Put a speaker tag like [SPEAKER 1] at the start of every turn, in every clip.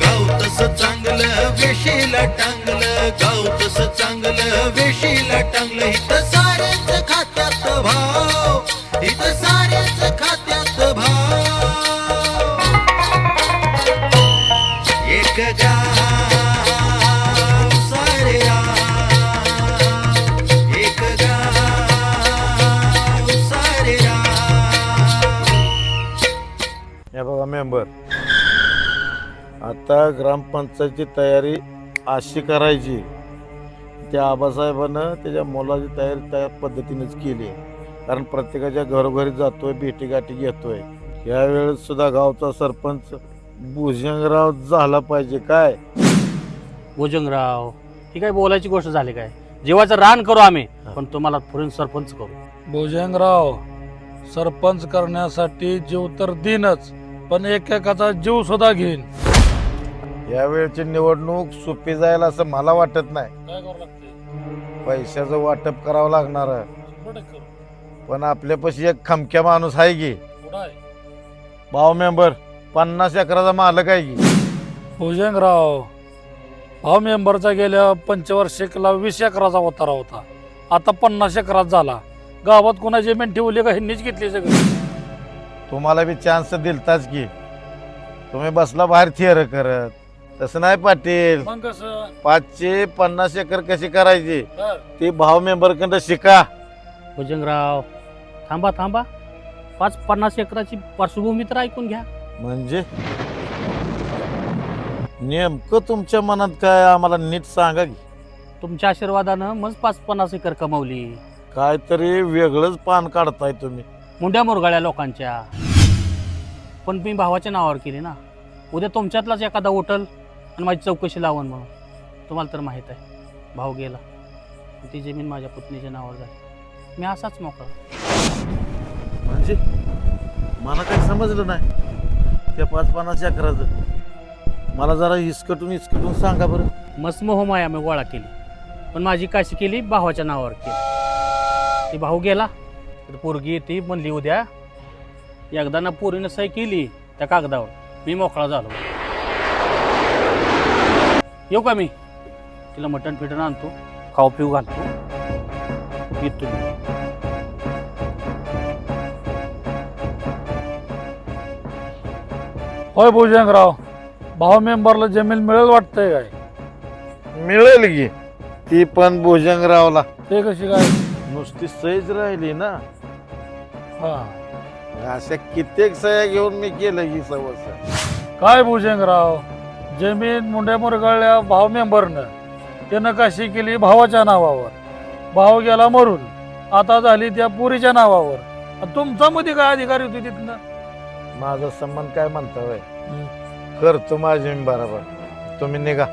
[SPEAKER 1] गाव तसं चांगलं वेशीला टांगलं गाव तस चांगलं. वेशीला टांगलं इथं साऱ्याच खात्यात भाव. इथं साऱ्याच खात्यात भाव. एक गाव सारे
[SPEAKER 2] हे बघा मेंबर. आता ग्रामपंचायतची तयारी अशी करायची. त्या आबासाहेबानं त्याच्या मुलाची तयारी त्या पद्धतीनेच केली. कारण प्रत्येकाच्या घरोघरी जातोय भेटीगाठी घेतोय. यावेळेस सुद्धा गावचा सरपंच भुजंगराव झाला पाहिजे काय?
[SPEAKER 3] भुजंगराव ही काय बोलायची गोष्ट झाली काय? जीवाचं रान करू आम्ही पण तुम्हाला पुढे सरपंच करू.
[SPEAKER 4] भुजंगराव सरपंच करण्यासाठी जीव तर देईनच पण एकेकाचा जीव सुद्धा घेईन.
[SPEAKER 2] यावेळची निवडणूक सोपी जाईल असं मला वाटत नाही.
[SPEAKER 4] काय करावं लागते
[SPEAKER 2] पैशाचं वाटप करावं लागणार. आहे. पण आपल्यापाशी एक खमक्या माणूस आहे की? भाऊ मेंबर पन्नास एकराचा मालक आहे की?
[SPEAKER 4] भुजंगराव भाव मेंबरचा गेल्या पंचवार्षिकला वीस एकराचा उतारा होता. आता पन्नास एकरात झाला. गावात कोणाची जमीन ठेवली का ह्यांनीच घेतली सगळी?
[SPEAKER 2] तुम्हाला बी चान्स दिलताच की. तुम्ही बसला बाहेर थिअर करत. तसं नाही पाटील.
[SPEAKER 4] मग कसं?
[SPEAKER 2] पाचशे पन्नास एकर कशी करायची? ती भाव मेंबरकडे शिका.
[SPEAKER 3] भुजंगराव थांबा थांबा. पाच पन्नास एकराची पार्श्वभूमी तर ऐकून घ्या.
[SPEAKER 2] म्हणजे? नेमकं तुमच्या मनात काय आम्हाला नीट सांगा की?
[SPEAKER 3] तुमच्या आशीर्वादानं मग पाच पन्नास एकर कमावली.
[SPEAKER 2] काहीतरी वेगळंच पान काढताय तुम्ही.
[SPEAKER 3] मुंड्या मुरगाळ्या लोकांच्या. पण मी भावाच्या नावावर केली ना. उद्या तुमच्यातलाच एखादा उठल. आणि माझी चौकशी लावून म्हणून तुम्हाला तर माहीत आहे. भाऊ गेला. ती जमीन माझ्या पुतणीच्या नावावर झाली. मी असाच मोकळा.
[SPEAKER 2] म्हणजे? मला काही समजलं नाही. त्या पाच पन्नास एकराचं मला जरा हिसकटून हिसकटून सांगा बरं.
[SPEAKER 3] मस्त मोहमाया मी गोळा केली. पण माझी काशी केली? भावाच्या नावावर केली. ती भाऊ गेला. तर पोरगी येते. म्हणली उद्या. एकदा ना पोरीनं सही केली त्या कागदावर. मी मोकळा झालो. येऊ का मी? तिला मटण फिटण आणतो. खाऊ पिऊ घालतो येतो मी.
[SPEAKER 4] होय भुजंगराव भाव मेंबरला जमीन मिळेल वाटतंय काय?
[SPEAKER 2] मिळेल की. ती पण भुजंगरावला
[SPEAKER 4] ते कशी काय?
[SPEAKER 2] नुसती सहीच राहिली ना.
[SPEAKER 4] हा.
[SPEAKER 2] अशा कित्येक सह्या घेऊन मी केलं ही सवस.
[SPEAKER 4] काय भुजंगराव जमीन मुंड्या मुरगळल्या भाव मेंबरनं. त्यानं कशी केली भावाच्या नावावर. भाव गेला मरून. आता झाली त्या पुरीच्या नावावर. आणि तुमचा मध्ये काय अधिकारी होती तिथनं?
[SPEAKER 2] माझा संबंध काय म्हणता होय करतो माझी मी बरोबर. तुम्ही निघा.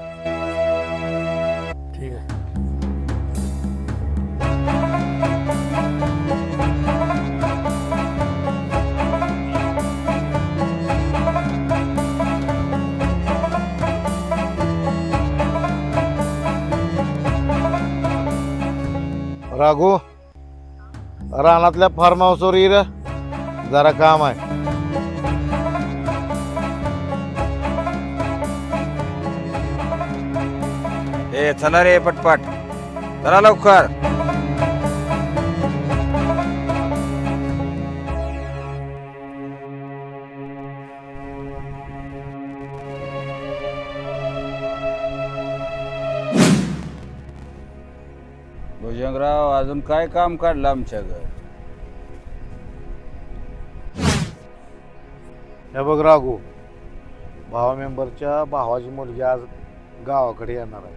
[SPEAKER 2] राघू रानातल्या फार्म हाऊसवर ये जरा काम आहे.
[SPEAKER 5] ए चला रे पटपट. चला लवकर. भुजंगराव अजून काय काम काढलं आमच्या घर
[SPEAKER 2] हे बघ राघू भावा मेंबरच्या भावाची मुलगी आज गावाकडे येणार आहे.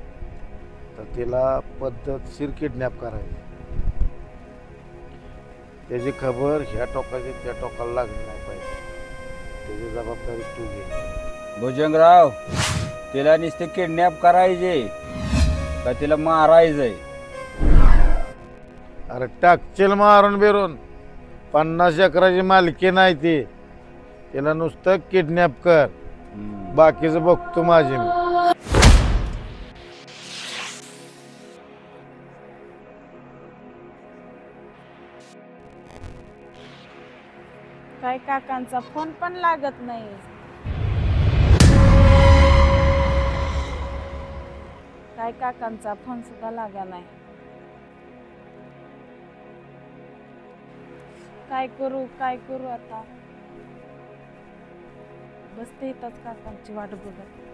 [SPEAKER 2] तर तिला पद्धतशीर किडनॅप करायची. त्याची खबर ह्या टोकाची त्या टोकाला लागली नाही पाहिजे. त्याची जबाबदारी तू घे.
[SPEAKER 5] भुजंगराव तिला नुसते किडनॅप करायचे का तिला मारायचंय?
[SPEAKER 2] अरे टाकचेल मारून बिरून. पन्नास एकराची मालकी नाही ती. तिला नुसतं किडनॅप कर. बाकीचं बघतो माझी मी.
[SPEAKER 6] काय काकांचा फोन पण लागत नाही. काय काकांचा फोन सुद्धा लागा नाही. काय करू काय करू आता? बसते येतात काकांची वाट बघत.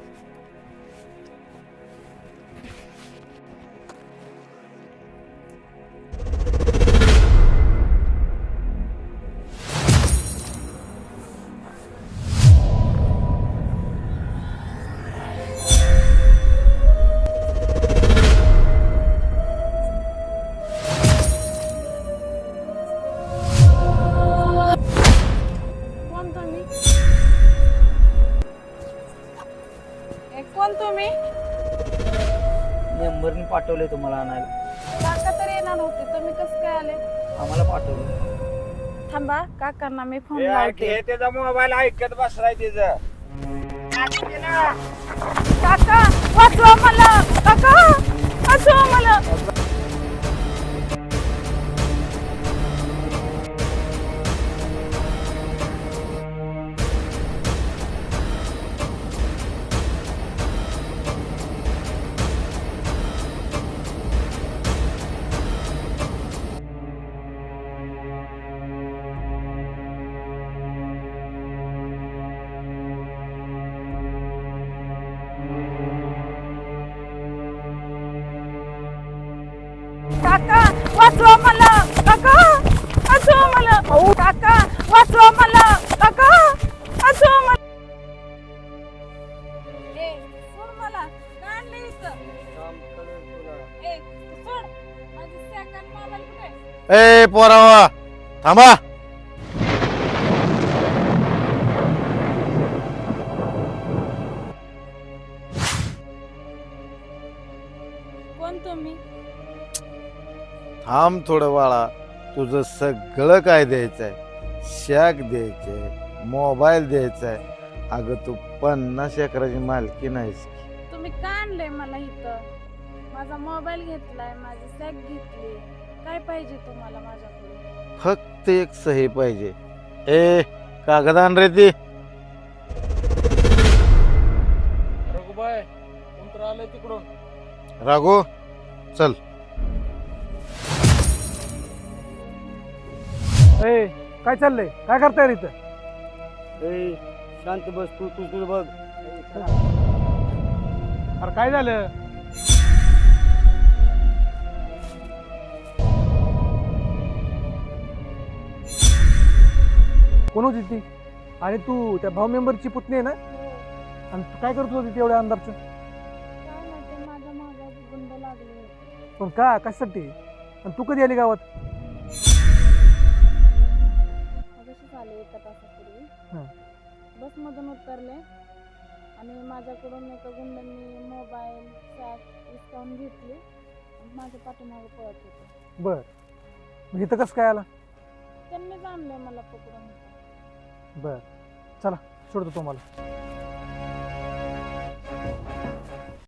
[SPEAKER 6] कोण तुम्ही.
[SPEAKER 7] मेंबरनी पाठवले तुम्हाला आणायला.
[SPEAKER 6] काका तर येणार होते तुम्ही कसं काय आले?
[SPEAKER 7] आम्हाला पाठवले.
[SPEAKER 6] थांबा काकांना मी फोन लावते.
[SPEAKER 5] त्याचा मोबाईल ऐकत बसलाय तिचं.
[SPEAKER 6] काका वाचवा मला. काका वाचवा मला. काका वाचवा मला काका वाचवा मला. काका वाचवा मला काका वाचवा मला. ए सोड मला का ए सोड माझी सेकंड मोबाईल कुठे
[SPEAKER 2] ए पोरावा थांबा. थांब थोडं बाळा तुझं सगळं काय द्यायचंय? शॅक द्यायचंय मोबाईल द्यायचाय. अगं तू पन्नास एकराची मालकी नाहीस
[SPEAKER 6] तुम्ही का आणलंय मला इथं? माझा मोबाईल घेतलाय माझी सॅक घेतली. काय पाहिजे तुम्हाला माझ्याकडून?
[SPEAKER 2] फक्त एक सही पाहिजे. ए कागदान रे ती.
[SPEAKER 4] रघुबाई कोण तर आलंय तिकडून.
[SPEAKER 2] राघू चल.
[SPEAKER 8] ए काय चाललंय? काय करताय रे इथं?
[SPEAKER 7] ए शांत बस तू तू तुझं बघ.
[SPEAKER 8] अरे काय झालं? कोण होती ती? आणि तू त्या भाऊ मेंबरची पुतणी आहे ना? आणि तू काय करत होती तेवढ्या अंधारचं?
[SPEAKER 6] काय माहिती माझ्या मागा गुंड लागले होते.
[SPEAKER 8] पण का? कशासाठी? आणि तू कधी आली गावात? हं.
[SPEAKER 6] बसमधून उतरले आणि माझ्याकडून एका गुंडांनी मोबाईल सॅक हिसकावून घेतली आणि माझ्या पाठीमागे पळत होते.
[SPEAKER 8] बर. मग इथं कसं काय आला?
[SPEAKER 6] त्यांनीच आणलंय मला पकडून.
[SPEAKER 8] बर. चला सोडतो तुम्हाला.